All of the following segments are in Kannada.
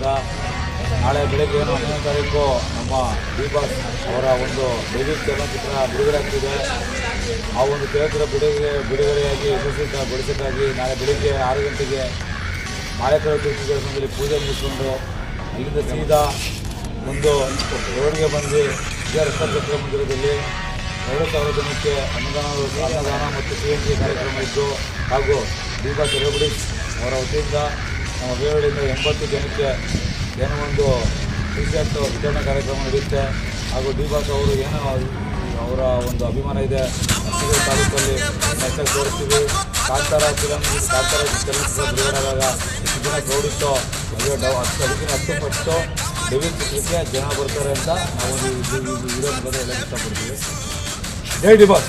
ವತಿಯಿಂದ ನಾಳೆ ಬೆಳಗ್ಗೆ ಏನು ಹನ್ನೊಂದು ತಾರೀಕು ನಮ್ಮ ಡಿ ಅವರ ಒಂದು ಡೆಬ್ಯೂಟ್ ಚಲನಚಿತ್ರ ಬಿಡುಗಡೆ ಆಗ್ತಿದೆ ಆ ಒಂದು ಚಲನಚಿತ್ರ ಬಿಡುಗಡೆ, ಬಿಡುಗಡೆಯಾಗಿ ಯಶಸ್ವಿತಗೊಳಿಸಿದ್ದಾಗಿ ನಾಳೆ ಬೆಳಿಗ್ಗೆ ಆರು ಗಂಟೆಗೆ ಮಾಯಕರ ತೀರ್ಥ ದೇವಸ್ಥಾನದಲ್ಲಿ ಪೂಜೆ ಮುಗಿಸ್ಕೊಂಡು ಇಲ್ಲಿಂದ ಸೀದಾ ಒಂದು ರೋಡ್ಗೆ ಬಂದು ವಿಜಯ ರಕ್ಷಾಚಿತ್ರ ಮಂದಿರದಲ್ಲಿ ಎರಡು ಸಾವಿರ ಜನಕ್ಕೆ ಅನುದಾನ ಅನ್ನದಾನ ಮತ್ತು ಸಿ ಎನ್ ಜಿ ಕಾರ್ಯಕ್ರಮ ಇದ್ದು ಹಾಗೂ ದೀಪಾ ಸೆಲೆಬ್ರಿಟೀಸ್ ಅವರ ವತಿಯಿಂದ ಬೇವಳಿಯಿಂದ ಎಂಬತ್ತು ಜನಕ್ಕೆ ಏನೋ ಒಂದು ಟಿ ಶರ್ಟ್ ವಿತರಣಾ ಕಾರ್ಯಕ್ರಮ ನಡೆಯುತ್ತೆ ಹಾಗೂ ಡಿ ಬಾಸ್ ಅವರು ಏನೋ ಅವರ ಒಂದು ಅಭಿಮಾನ ಇದೆ ಹಸಿರು ತಾಲೂಕಲ್ಲಿ ಮೆಸೇಜ್ ತೋರಿಸ್ತೀವಿ ಕಾಂತಾರ ಫಿಲಮ್ ಕಾಂತಾರ ಚಲನಚಿತ್ರ ಬಿಡುಗಡೆಯಾದಾಗ ಎಷ್ಟು ಜನ ಡವ್ ಹತ್ತು ಅದಕ್ಕಿಂತ ಹತ್ತು ಪಟ್ಟು ಡೆವಿ ಚಿತ್ರಕ್ಕೆ ಜನ ಬರ್ತಾರೆ ಅಂತ ನಾವು ಒಂದು ವಿಡಿಯೋ ಮೂಲಕ ಎಲ್ಲ ಇಷ್ಟಪಡ್ತೀವಿ ಜೈ ಡಿ ಬಾಸ್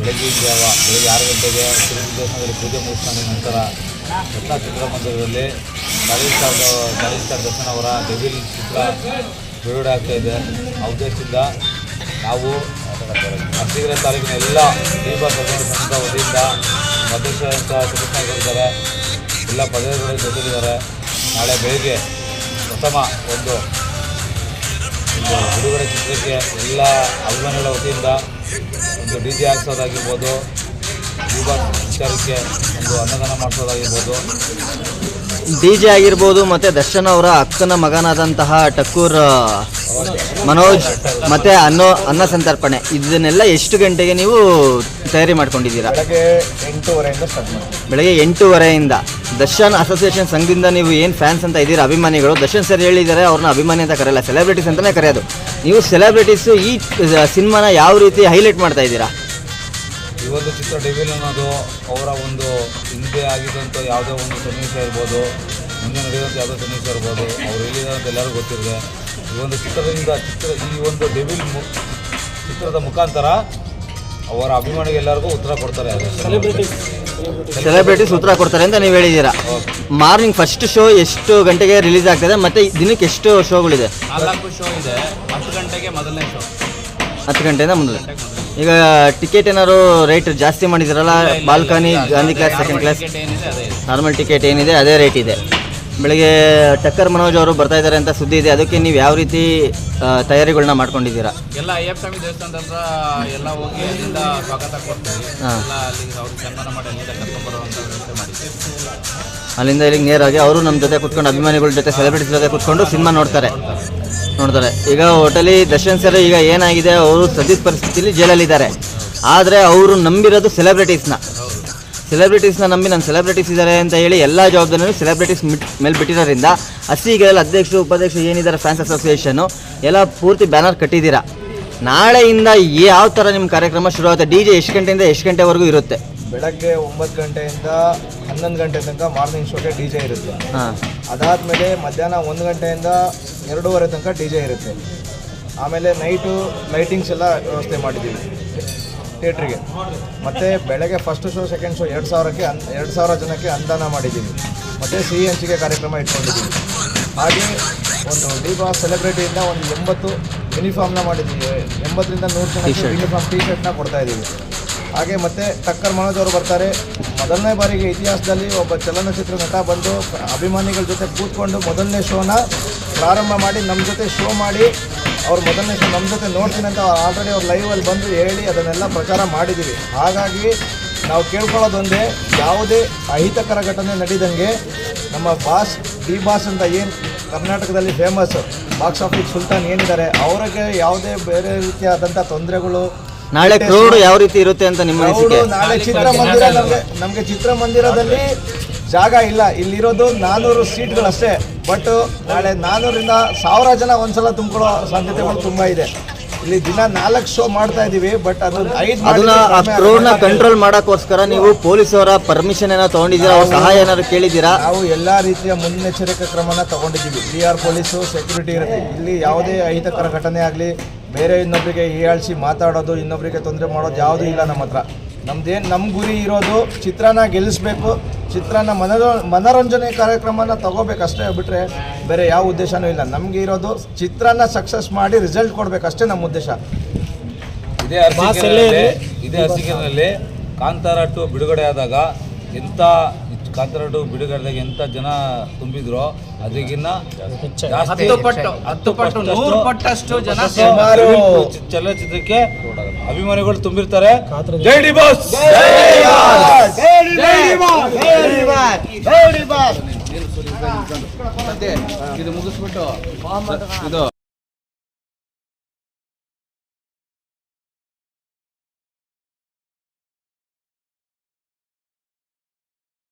ಬೆಳಗ್ಗೆ ಜಾವ ಬೆಳಗ್ಗೆ ಆರು ಗಂಟೆಗೆ ತಿರುಪತಿ ಪೂಜೆ ಮುಗಿಸ್ಕೊಂಡ ನಂತರ ಎಲ್ಲ ಚಿತ್ರಮಂದಿರದಲ್ಲಿ ಸ್ಟಾರ್ ಚಾಲೆಂಜ್ ಸ್ಟಾರ್ ದರ್ಶನ್ ಅವರ ಡೆವಿಲ್ ಚಿತ್ರ ಬಿಡುಗಡೆ ಆಗ್ತಾ ಇದೆ. ಆ ಉದ್ದೇಶದಿಂದ ನಾವು ಅರಸೀಕೆರೆ ತಾಲೂಕಿನ ಎಲ್ಲ ದೀಪ ಪ್ರಧಾನ ವತಿಯಿಂದ ಅಧ್ಯಕ್ಷರಾದಂಥ ಇದ್ದಾರೆ ಎಲ್ಲ ಪದವಿಗಳ ಜೊತೆಗಿದ್ದಾರೆ. ನಾಳೆ ಬೆಳಿಗ್ಗೆ ಪ್ರಥಮ ಒಂದು ಬಿಡುಗಡೆ ಚಿತ್ರಕ್ಕೆ ಎಲ್ಲ ಅಭಿಮಾನಿಗಳ ವತಿಯಿಂದ ಒಂದು ಡಿ ಜೆ ಹಾಕ್ಸೋದಾಗಿರ್ಬೋದು ಯುವ ವಿಚಾರಕ್ಕೆ ಒಂದು ಅನ್ನದಾನ ಮಾಡಿಸೋದಾಗಿರ್ಬೋದು. ಡಿ ಜೆ ಆಗಿರ್ಬೋದು ಮತ್ತು ದರ್ಶನ್ ಅವರ ಅಕ್ಕನ ಮಗನಾದಂತಹ ಟಕ್ಕೂರ್ ಮನೋಜ್ ಮತ್ತೆ ಅನ್ನೋ ಅನ್ನ ಸಂತರ್ಪಣೆ. ಇದನ್ನೆಲ್ಲ ಎಷ್ಟು ಗಂಟೆಗೆ ನೀವು ತಯಾರಿ ಮಾಡ್ಕೊಂಡಿದ್ದೀರಾ? ಬೆಳಗ್ಗೆ ಎಂಟೂವರೆಯಿಂದ ಸ್ಟಾರ್ಟ್ ಮಾಡ್ತೀವಿ. ಬೆಳಗ್ಗೆ ಎಂಟೂವರೆಯಿಂದ. ದರ್ಶನ್ ಅಸೋಸಿಯೇಷನ್ ಸಂಘದಿಂದ ನೀವು ಏನು ಫ್ಯಾನ್ಸ್ ಅಂತ ಇದ್ದೀರಾ? ಅಭಿಮಾನಿಗಳು. ದರ್ಶನ್ ಸರ್ ಹೇಳಿದ್ದಾರೆ ಅವ್ರನ್ನ ಅಭಿಮಾನಿ ಅಂತ ಕರೆಯಲ್ಲ ಸೆಲೆಬ್ರಿಟೀಸ್ ಅಂತಲೇ ಕರೆಯೋದು. ನೀವು ಸೆಲೆಬ್ರಿಟೀಸು ಈ ಸಿನಿಮಾನ ಯಾವ ರೀತಿ ಹೈಲೈಟ್ ಮಾಡ್ತಾ ಇದ್ದೀರಾ? ಈ ಒಂದು ಚಿತ್ರ ಡೆವಿಲ್ ಅನ್ನೋದು ಅವರ ಒಂದು ಹಿಂದೆ ಆಗಿದ್ದಂಥ ಯಾವುದೋ ಒಂದು ಸನ್ನಿವೇಶ ಇರ್ಬೋದು ಮುಂದೆ ನಡೆಯುವಂಥ ಯಾವುದೋ ಸನ್ನಿವೇಶ ಇರ್ಬೋದು ಅವ್ರು ಎಲ್ಲಿದ್ದಾರೆ ಅಂತ ಎಲ್ಲರಿಗೂ ಗೊತ್ತಿದೆ ಈ ಒಂದು ಚಿತ್ರದಿಂದ ಚಿತ್ರ ಈ ಒಂದು ಡೆವಿಲ್ ಮು ಚಿತ್ರದ ಮುಖಾಂತರ ಅವರ ಅಭಿಮಾನಿಗೆ ಎಲ್ಲರಿಗೂ ಉತ್ತರ ಕೊಡ್ತಾರೆ. ಸೆಲೆಬ್ರಿಟೀಸ್ ಸೂತ್ರ ಕೊಡ್ತಾರೆ ಅಂತ ನೀವು ಹೇಳಿದ್ದೀರಾ? ಮಾರ್ನಿಂಗ್ ಫಸ್ಟ್ ಶೋ ಎಷ್ಟು ಗಂಟೆಗೆ ರಿಲೀಸ್ ಆಗ್ತದೆ ಮತ್ತೆ ದಿನಕ್ಕೆ ಎಷ್ಟು ಶೋಗಳಿದೆ? ನಾಲ್ಕು ಶೋ ಇದೆ ಹತ್ತು ಗಂಟೆಗೆ ಮೊದಲನೇ ಶೋ ಹತ್ತು ಗಂಟೆಯಿಂದ ಮುಂದೆ. ಈಗ ಟಿಕೆಟ್ ಏನಾದ್ರು ರೇಟ್ ಜಾಸ್ತಿ ಮಾಡಿದಿರಲ್ಲ balcony Gandhi class second class normal ticket ಏನಿದೆ ಅದೇ ರೇಟ್ ಇದೆ. ಬೆಳಿಗ್ಗೆ ಟಕ್ಕರ್ ಮನೋಜ್ ಅವರು ಬರ್ತಾ ಇದ್ದಾರೆ ಅಂತ ಸುದ್ದಿ ಇದೆ. ಅದಕ್ಕೆ ನೀವು ಯಾವ ರೀತಿ ತಯಾರಿಗಳನ್ನ ಮಾಡ್ಕೊಂಡಿದ್ದೀರಾ? ಎಲ್ಲ ಅಯ್ಯಪ್ಪ ಸ್ವಾಮಿ ದೇವಸ್ಥಾನದ ಹತ್ರ ಎಲ್ಲ ಹೋಗಿ ಅಲ್ಲಿಂದ ಸ್ವಾಗತ ಕೊಡ್ತೀವಿ. ಎಲ್ಲ ಅಲ್ಲಿಗೆ ಅವ್ರಿಗೆ ಸನ್ಮಾನ ಮಾಡಿ ಅಲ್ಲಿಂದ ಕರ್ಕೊಂಡ್ಬರುವಂಥ ವ್ಯವಸ್ಥೆ ಮಾಡಿದ್ದೀವಿ. ಅಲ್ಲಿಂದ ಇಲ್ಲಿಗೆ ನೇರಾಗಿ ಅವರು ನಮ್ಮ ಜೊತೆ ಕುತ್ಕೊಂಡು ಅಭಿಮಾನಿಗಳ ಜೊತೆ ಸೆಲೆಬ್ರಿಟೀಸ್ ಜೊತೆ ಕುತ್ಕೊಂಡು ಸಿನಿಮಾ ನೋಡ್ತಾರೆ. ನೋಡ್ತಾರೆ. ಈಗ ಹೋಟೆಲಿ ದರ್ಶನ್ ಸರ್ ಈಗ ಏನಾಗಿದೆ ಅವರು ಸದ್ಯದ ಪರಿಸ್ಥಿತಿಯಲ್ಲಿ ಜೈಲಲ್ಲಿದ್ದಾರೆ. ಆದರೆ ಅವರು ನಂಬಿರೋದು ಸೆಲೆಬ್ರಿಟೀಸ್ನ ಸೆಲೆಬ್ರಿಟೀಸ್ನ ನಂಬಿ ನಾನು ಸೆಲೆಬ್ರಿಟೀಸ್ ಇದ್ದಾರೆ ಅಂತ ಹೇಳಿ ಎಲ್ಲ ಜವಾಬ್ದಾರಿನೂ ಸೆಲೆಬ್ರಿಟೀಸ್ ಮೇಲೆ ಬಿಟ್ಟಿರೋದ್ರಿಂದ ಎಲ್ಲ ಅಧ್ಯಕ್ಷರು ಉಪಾಧ್ಯಕ್ಷರು ಏನಿದ್ದಾರೆ ಫ್ಯಾನ್ಸ್ ಅಸೋಸಿಯೇಷನು ಎಲ್ಲ ಪೂರ್ತಿ ಬ್ಯಾನರ್ ಕಟ್ಟಿದ್ದೀರಾ. ನಾಳೆಯಿಂದ ಯಾವ ಥರ ನಿಮ್ಮ ಕಾರ್ಯಕ್ರಮ ಶುರು ಆಗುತ್ತೆ ಡಿ ಜೆ ಎಷ್ಟು ಗಂಟೆಯಿಂದ ಎಷ್ಟು ಗಂಟೆವರೆಗೂ ಇರುತ್ತೆ? ಬೆಳಗ್ಗೆ ಒಂಬತ್ತು ಗಂಟೆಯಿಂದ ಹನ್ನೊಂದು ಗಂಟೆ ತನಕ ಮಾರ್ನಿಂಗ್ ಶೋಗೆ ಡಿ ಜೆ ಇರುತ್ತೆ. ಹಾಂ. ಅದಾದಮೇಲೆ ಮಧ್ಯಾಹ್ನ ಒಂದು ಗಂಟೆಯಿಂದ ಎರಡೂವರೆ ತನಕ ಡಿ ಜೆ ಇರುತ್ತೆ. ಆಮೇಲೆ ನೈಟು ಲೈಟಿಂಗ್ಸ್ ಎಲ್ಲ ವ್ಯವಸ್ಥೆ ಮಾಡಿದ್ದೀವಿ. ಥಿಯೇಟ್ರಿಗೆ. ಮತ್ತು ಬೆಳಗ್ಗೆ ಫಸ್ಟ್ ಶೋ ಸೆಕೆಂಡ್ ಶೋ ಎರಡು ಸಾವಿರಕ್ಕೆ ಅನ್ ಎರಡು ಸಾವಿರ ಜನಕ್ಕೆ ಅನುದಾನ ಮಾಡಿದ್ದೀವಿ ಮತ್ತು ಸಿಹಿ ಹಂಚಿಕೆ ಕಾರ್ಯಕ್ರಮ ಇಟ್ಕೊಂಡಿದ್ದೀವಿ ಹಾಗೆ ಒಂದು ಡಿ ಬಾಸ್ ಸೆಲೆಬ್ರಿಟಿಯಿಂದ ಒಂದು ಎಂಬತ್ತು ಯೂನಿಫಾರ್ಮ್ನ ಮಾಡಿದ್ದೀವಿ ಎಂಬತ್ತರಿಂದ ನೂರು ಜನಕ್ಕೆ T-shirt. ಯೂನಿಫಾರ್ಮ್ ಟಿ ಶರ್ಟ್ನ ಕೊಡ್ತಾ ಇದ್ದೀವಿ. ಹಾಗೆ ಮತ್ತೆ ಟಕ್ಕರ್ ಮನೋಜ್ ಅವರು ಬರ್ತಾರೆ. ಮೊದಲನೇ ಬಾರಿಗೆ ಇತಿಹಾಸದಲ್ಲಿ ಒಬ್ಬ ಚಲನಚಿತ್ರ ನಟ ಬಂದು ಅಭಿಮಾನಿಗಳ ಜೊತೆ ಕೂತ್ಕೊಂಡು ಮೊದಲನೇ ಶೋನ ಪ್ರಾರಂಭ ಮಾಡಿ ನಮ್ಮ ಜೊತೆ ಶೋ ಮಾಡಿ ಅವ್ರು ಮೊದಲನೇ ನಮ್ಮ ಜೊತೆ ನೋಡ್ತೀನಿ ಅಂತ ಆಲ್ರೆಡಿ ಅವ್ರು ಲೈವಲ್ಲಿ ಬಂದು ಹೇಳಿ ಅದನ್ನೆಲ್ಲ ಪ್ರಚಾರ ಮಾಡಿದ್ದೀವಿ ಹಾಗಾಗಿ ನಾವು ಕೇಳ್ಕೊಳ್ಳೋದೊಂದೇ ಯಾವುದೇ ಅಹಿತಕರ ಘಟನೆ ನಡೆದಂಗೆ ನಮ್ಮ ಬಾಸ್ ಡಿ ಬಾಸ್ ಅಂತ ಏನು ಕರ್ನಾಟಕದಲ್ಲಿ ಫೇಮಸ್ ಬಾಕ್ಸ್ ಆಫೀಸ್ ಸುಲ್ತಾನ್ ಏನಿದ್ದಾರೆ ಅವರಿಗೆ ಯಾವುದೇ ಬೇರೆ ರೀತಿಯಾದಂಥ ತೊಂದರೆಗಳು ನಾಳೆ ಕ್ರೌಡ್ ಯಾವ ರೀತಿ ಇರುತ್ತೆ ಅಂತ ನಿಮ್ಮ ನಾಳೆ ಚಿತ್ರಮಂದಿರ ನಮಗೆ ನಮಗೆ ಚಿತ್ರಮಂದಿರದಲ್ಲಿ ಜಾಗ ಇಲ್ಲ. ಇಲ್ಲಿರೋದು ನಾನ್ನೂರು ಸೀಟ್ಗಳಷ್ಟೇ ಬಟ್ ನಾಳೆ ನಾನೂರಿಂದ ಸಾವಿರ ಜನ ಒಂದ್ಸಲ ತುಂಬಿಕೊಳ್ಳೋ ಸಾಧ್ಯತೆಗಳು ತುಂಬಾ ಇದೆ. ಇಲ್ಲಿ ದಿನ ನಾಲ್ಕು ಶೋ ಮಾಡ್ತಾ ಇದೀವಿ ಬಟ್ ಅದು ಐದು ಅದನ್ನ ಆ ಕ್ರೌಡ್ನ ಕಂಟ್ರೋಲ್ ಮಾಡಕ್ಕೋಸ್ಕರ ನೀವು ಪೊಲೀಸ್ ಅವರ ಪರ್ಮಿಷನ್ ಏನೋ ತಗೊಂಡಿದ್ದೀರಾ? ಅವ್ರ ಸಹಾಯ ಏನಾದ್ರು ಕೇಳಿದ್ದೀರಾ? ನಾವು ಎಲ್ಲಾ ರೀತಿಯ ಮುನ್ನೆಚ್ಚರಿಕೆ ಕ್ರಮನ ತಗೊಂಡಿದ್ದೀವಿ. ಬಿ ಆರ್ ಪೊಲೀಸು ಸೆಕ್ಯೂರಿಟಿ ಇರುತ್ತೆ. ಇಲ್ಲಿ ಯಾವುದೇ ಅಹಿತಕರ ಘಟನೆ ಆಗಲಿ ಬೇರೆ ಇನ್ನೊಬ್ಬರಿಗೆ ಹೀಯಾಳಿಸಿ ಮಾತಾಡೋದು ಇನ್ನೊಬ್ಬರಿಗೆ ತೊಂದರೆ ಮಾಡೋದು ಯಾವುದೂ ಇಲ್ಲ ನಮ್ಮ ಹತ್ರ. ನಮ್ದೇನು ನಮ್ಮ ಗುರಿ ಇರೋದು ಚಿತ್ರನ ಗೆಲ್ಲಿಸ್ಬೇಕು ಚಿತ್ರನ ಮನೋ ಮನೋರಂಜನೆ ಕಾರ್ಯಕ್ರಮನ ತಗೋಬೇಕಷ್ಟೇ ಬಿಟ್ಟರೆ ಬೇರೆ ಯಾವ ಉದ್ದೇಶನೂ ಇಲ್ಲ. ನಮಗೆ ಇರೋದು ಚಿತ್ರನ ಸಕ್ಸಸ್ ಮಾಡಿ ರಿಸಲ್ಟ್ ಕೊಡಬೇಕಷ್ಟೇ ನಮ್ಮ ಉದ್ದೇಶ. ಇದೇ ಅರಸೀಕೆರೆಯಲ್ಲಿ ಇದೇ ಅರಸೀಕೆರೆಯಲ್ಲಿ ಕಾಂತಾರ ಟು ಬಿಡುಗಡೆ ಆದಾಗ ಎಂಥ ಕಾಂತಾರ ಟು ಬಿಡುಗಡೆದಾಗ ಎಂಥ ಜನ ತುಂಬಿದ್ರು ಅದಕ್ಕಿನ್ನ ಜಾಸ್ತಿ ಹತ್ತು ಪಟ್ಟು ಹತ್ತು ಪಟ್ಟು ನೂರು ಪಟ್ಟಷ್ಟು ಜನ ಚಲನಚಿತ್ರಕ್ಕೆ ಅಭಿಮಾನಿಗಳು ತುಂಬಿರ್ತಾರೆ. ಇದು ಮುಗಿಸ್ಬಿಟ್ಟು ಇದು